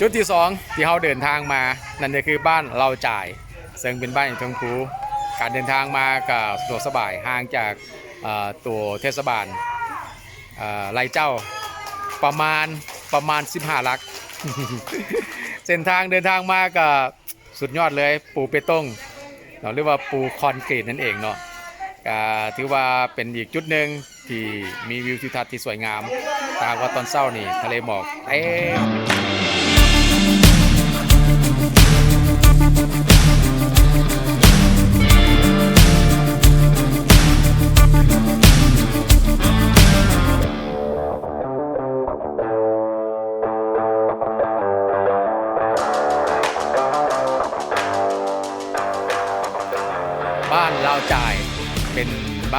จุดที่สองที่เราเดินทางมา นั่นก็คือบ้านเราจ่าย ซึ่งเป็นบ้านอยู่ทางคูการเดินทางมากับสะดวกสบายห่างจากตัวเทศบาลไรเจ้าประมาณประมาณ 15ลัก เส้นทางเดินทางมากับสุดยอดเลยปูเปตงเนาะเรียกว่าปูคอนกรีตนั่นเองเนาะถือว่าเป็นอีกจุดหนึ่งที่มีวิวทิวทัศน์ที่สวยงาม ตามว่าตอนเช้านี่ทะเลหมอกเต็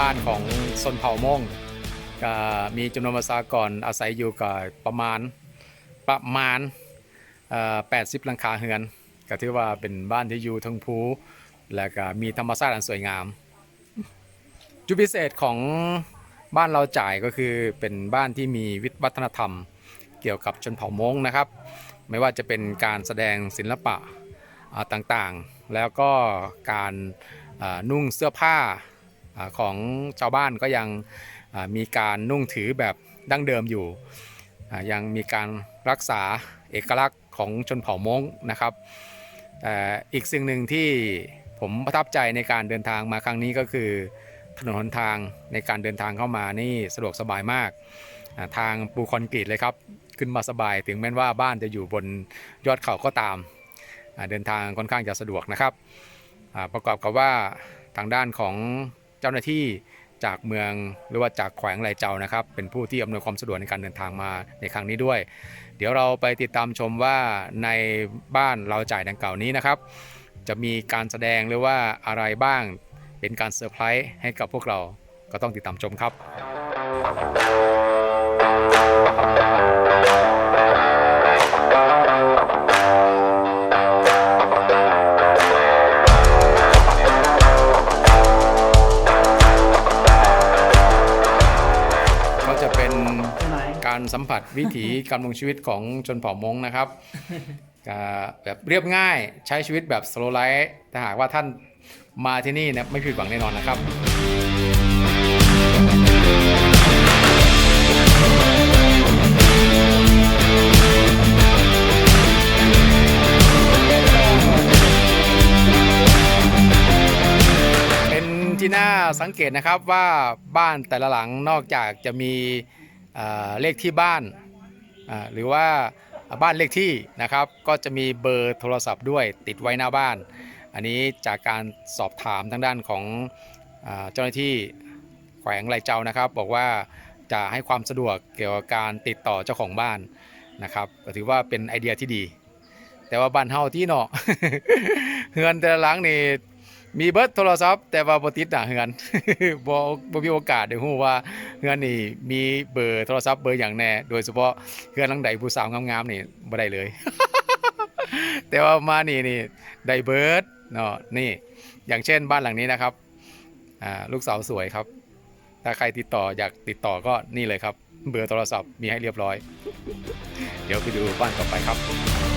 บ้านของชนเผ่ามงก็มีจำนวนประชากรอาศัยอยู่กับประมาณประมาณ 80 หลังคาเฮือน ก็ถือว่าเป็นบ้านที่อยู่ทั้งภูและก็มีธรรมชาติอันสวยงาม จุดพิเศษของบ้านเราจ่ายก็คือเป็นบ้านที่มีวิวัฒนธรรม เกี่ยวกับชนเผ่ามงนะครับ ไม่ว่าจะเป็นการแสดงศิลปะต่างๆ แล้วก็การนุ่งเสื้อผ้า ของชาวบ้านก็ยังมีการนุ่งถือแบบดั้งเดิมอยู่ยังมีการรักษาเอกลักษณ์ของชนเผ่ามงนะครับแต่อีกสิ่งหนึ่งที่ผมประทับใจในการเดินทางมาครั้งนี้ก็คือถนนหนทางในการเดินทางเข้ามานี่สะดวกสบายมาก ทางปูคอนกรีตเลยครับ ขึ้นมาสบายถึงแม้ว่าบ้านจะอยู่บนยอดเขาก็ตาม เดินทางค่อนข้างจะสะดวกนะครับ ประกอบกับว่าทางด้านของ จ้าหน้าที่จากเมืองหรือว่าจากแขวงไหลเจ้านะครับ เป็นผู้ที่อำนวยความสะดวกในการเดินทางมาในครั้งนี้ด้วย เดี๋ยวเราไปติดตามชมว่าในบ้านเราจ่ายดังเก่านี้นะครับ จะมีการแสดงหรือว่าอะไรบ้างเป็นการเซอร์ไพรส์ให้กับพวกเราก็ต้องติดตามชมครับ การสัมผัสวิถีการดำรงชีวิตของชนเผ่ามงนะครับแบบเรียบง่ายใช้ชีวิตแบบสโลไลฟ์ถ้าหากว่าท่านมาที่นี่นะไม่ผิดหวังแน่นอนนะครับเป็นที่น่าสังเกตนะครับว่าบ้านแต่ละหลังนอกจากจะมี เลขที่บ้านหรือว่าบ้านเลขที่นะครับ ก็จะมีเบอร์โทรศัพท์ด้วยติดไว้หน้าบ้าน อันนี้จากการสอบถามทางด้านของเจ้าหน้าที่แขวงไรเจ้านะครับ บอกว่าจะให้ความสะดวกเกี่ยวกับการติดต่อเจ้าของบ้านนะครับถือว่าเป็นไอเดียที่ดี แต่ว่าบ้านเฮาที่เนาะเฮือนแต่ละหลังนี่ มีเบิร์ดโทรศัพท์แต่ว่าบ่ติดหน้าเฮือนบ่บ่มีโอกาสได้ฮู้ว่าเฮือนนี่มีเบอร์โทรศัพท์เบอร์อย่างแน่โดยเฉพาะเฮือนหลังใดผู้สาวงามๆนี่บ่ได้เลย แต่ว่ามานี่นี่ได้เบิร์ดเนาะนี่ อย่างเช่นบ้านหลังนี้นะครับอ่าลูกสาวสวยครับ ถ้าใครติดต่ออยากติดต่อก็นี่เลยครับ เบอร์โทรศัพท์มีให้เรียบร้อย เดี๋ยวไปดูบ้านต่อไปครับ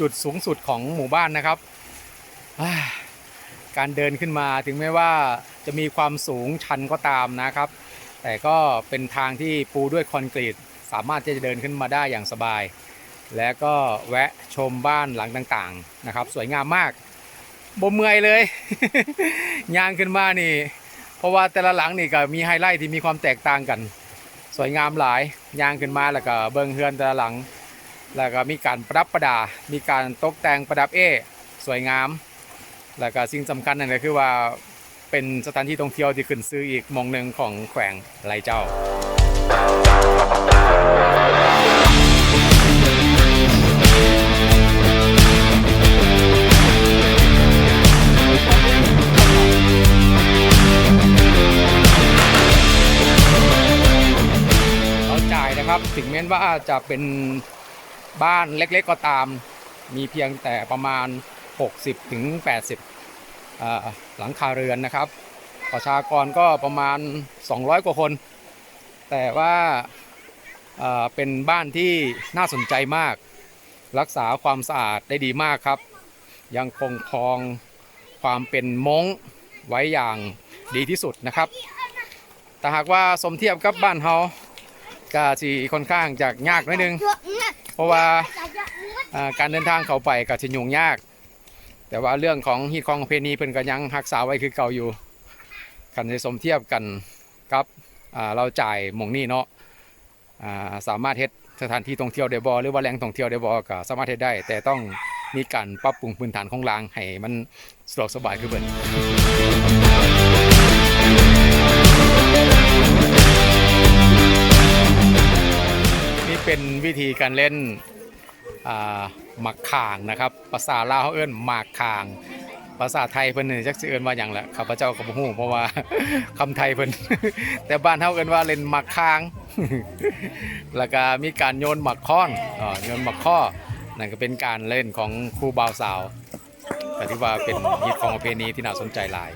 จุดสูงสุดของหมู่บ้านนะครับ การเดินขึ้นมาถึงแม้ว่าจะมีความสูงชันก็ตามนะครับ แต่ก็เป็นทางที่ปูด้วยคอนกรีต สามารถที่จะเดินขึ้นมาได้อย่างสบาย และก็แวะชมบ้านหลังต่างๆนะครับ สวยงามมากบ่เมื่อยเลยย่างขึ้นมานี่ เพราะว่าแต่ละหลังนี่ก็มีไฮไลท์ที่มีความแตกต่างกัน สวยงามหลายย่างขึ้นมาแล้วก็เบิงเฮือนแต่ละหลัง แล้วก็มีการประดับประดา มีการตกแต่งประดับเอสวยงาม แล้วก็สิ่งสำคัญนั่นก็คือว่าเป็นสถานที่ท่องเที่ยวที่ขึ้นซื้ออีกมองหนึ่งของแขวงไหลเจ้าเราจ่ายนะครับถึงแม้ว่าจะเป็น บ้านเล็กๆก็ตาม มีเพียงแต่ประมาณ 60ถึง80 หลังคาเรือนนะครับ ประชากรก็ประมาณ 200 กว่าคน แต่ว่าเป็นบ้านที่น่าสนใจมาก รักษาความสะอาดได้ดีมากครับ ยังคงครองความเป็นมงไว้อย่างดีที่สุดนะครับ แต่หากว่าสมเทียบกับบ้านเฮาก็สิค่อนข้างจะยากนิดนึง ราะว่าการเดินทางเขาไปก็สิยุ่งยาก แต่ว่าเรื่องของฮีตของประเพณีเพิ่นก็ยังรักษาไว้คือเก่าอยู่คันจะสมเทียบกันกับเราจ่ายมงนี่เนาะสามารถเฮ็ดสถานที่ท่องเที่ยวได้บ่หรือว่าแหล่งท่องเที่ยวได้บ่ก็สามารถเฮ็ดได้ แต่ต้องมีการปรับปรุงพื้นฐานของรางให้มันสะดวกสบายคือเบิ่น วิธีการเล่นหมักข่างนะครับภาษาลาวเขาเอิ้นหมากข่างภาษาไทยเพิ่นนี่จักสิเอิ้นว่าหยังละข้าพเจ้าก็บ่ฮู้เพราะว่าคำไทยเพิ่นแต่บ้านเฮาเอิ้นว่าเล่นหมักข่าง แล้วก็มีการโยนหมักค้อนอ่าโยนหมักข้อนั่นก็เป็นการเล่นของครูบ่าวสาวก็ถือว่าเป็นฮิตของประเพณีที่น่าสนใจหลาย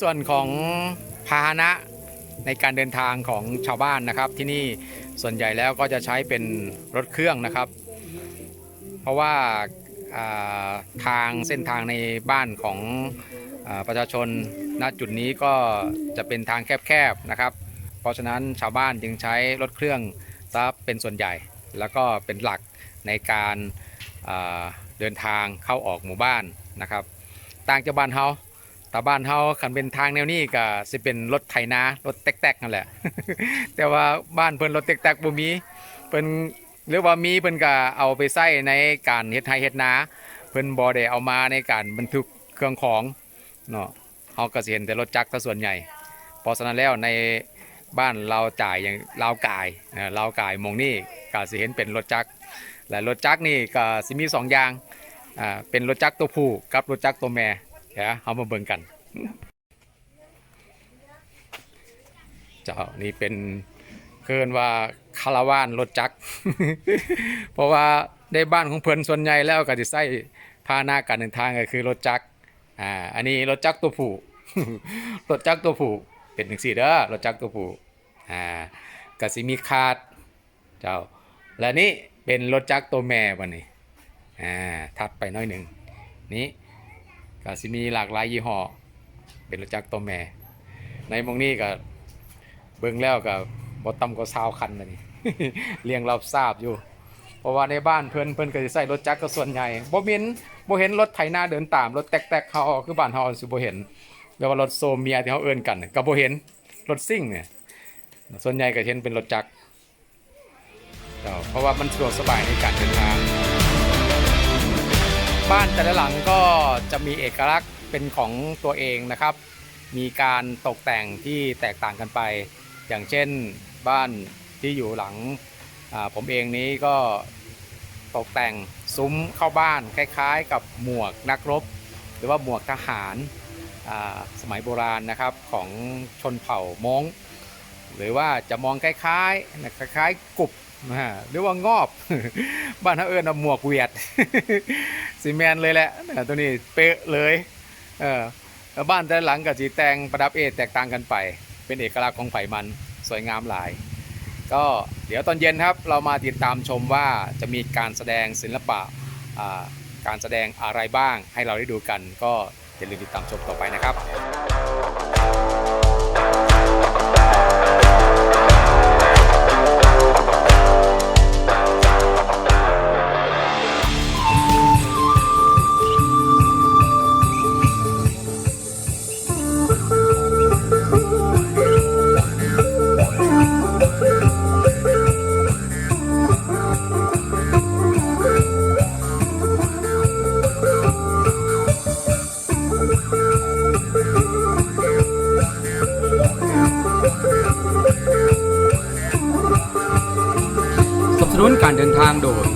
ส่วนของพาหนะในการเดินทางของชาวบ้านนะครับ ที่นี่ส่วนใหญ่แล้วก็จะใช้เป็นรถเครื่องนะครับ เพราะว่าาทางเส้นทางในบ้านของอประชาชนณจุดนี้ก็จะเป็นทางแคบๆนะครับ เพราะฉะนั้นชาวบ้านจึงใช้รถเครื่องซะเป็นส่วนใหญ่ แล้วก็เป็นหลักในการเดินทางเข้าออกหมู่บ้านนะครับ ต่างจากบ้านเฮา แต่บ้านเฮาคันเป็นทางแนวนี้ก็สิเป็นรถไถนารถแตกๆนั่นแหละ แต่ว่าบ้านเพิ่นรถแตกๆบ่มีเพิ่นหรือว่ามีเพิ่นก็เอาไปใช้ในการเฮ็ดไร่เฮ็ดนาเพิ่นบ่ได้เอามาในการบรรทุกเครื่องของเนาะเฮาก็สิเห็นแต่รถจักรซะส่วนใหญ่เพราะฉะนั้นแล้วในบ้านเราจ่ายอย่างลาวกายนะลาวกายมองนี่ก็สิเห็นเป็นรถจักรและรถจักรนี่ก็สิมีสองอย่างอ่าเป็นรถจักรตัวผู้กับรถจักรตัวแม่เดี๋ยวเอามาเบิ่งกัน เจ้านี่เป็นเกินว่าคาราวานรถจักร เพราะว่าในบ้านของเพิ่นส่วนใหญ่แล้วก็จะใช้พาหนะการเดินทางก็คือรถจักรอ่าอันนี้รถจักรตัวผู้รถจักรตัวผู้เป็นจังซี่เด้อรถจักรตัวผู้อ่ากสิมีคาดเจ้า และนี่เป็นรถจักรตัวแม่บัดนี้อ่าถัดไปน้อยหนึ่งนี้กสิมีหลากหลายยี่ห้อ เป็นรถจักรตัวแม่ ในมงนี้ก็เบิ่งแล้วก็บ่ต่ำกว่า20คันนะนี่เรียงรับทราบอยู่ เพราะว่าในบ้านเพิ่นเพิ่นก็สิใช้รถจักรก็ส่วนใหญ่บ่เห็นบ่เห็นรถไถนาเดินตามรถแตกๆเฮาคือบ้านเฮาสิบ่เห็นเรียกว่ารถโซเมียที่เฮาเอิ้นกันก็บ่เห็นรถซิ่งเนี่ยส่วนใหญ่ก็เห็นเป็นรถจักรเจ้าเพราะว่ามันสะดวกสบายในการเดินทาง บ้านแต่ละหลังก็จะมีเอกลักษณ์ เป็นของตัวเองนะครับ มีการตกแต่งที่แตกต่างกันไป อย่างเช่นบ้านที่อยู่หลังผมเองนี้ก็ตกแต่งซุ้มเข้าบ้านคล้ายๆ กับหมวกนักรบ หรือว่าหมวกทหารสมัยโบราณนะครับของชนเผ่ามงหรือว่าจะมองคล้ายๆคล้ายๆกุบนะฮะหรือว่างอบ บ้านเขาเอิญเอาหมวกเวียดซีเมนเลยแหละตัวนี้เป๊ะเลย เออแล้วบ้านแต่ละหลังกับสีแตงประดับเอแตกต่างกันไป เป็นเอกลักษณ์ของไผ่มันสวยงามหลาย ก็เดี๋ยวตอนเย็นครับเรามาติดตามชมว่าจะมีการแสดงศิลปะการแสดงอะไรบ้างให้เราได้ดูกัน ก็อย่าลืมติดตามชมต่อไปนะครับารเดินทางโดย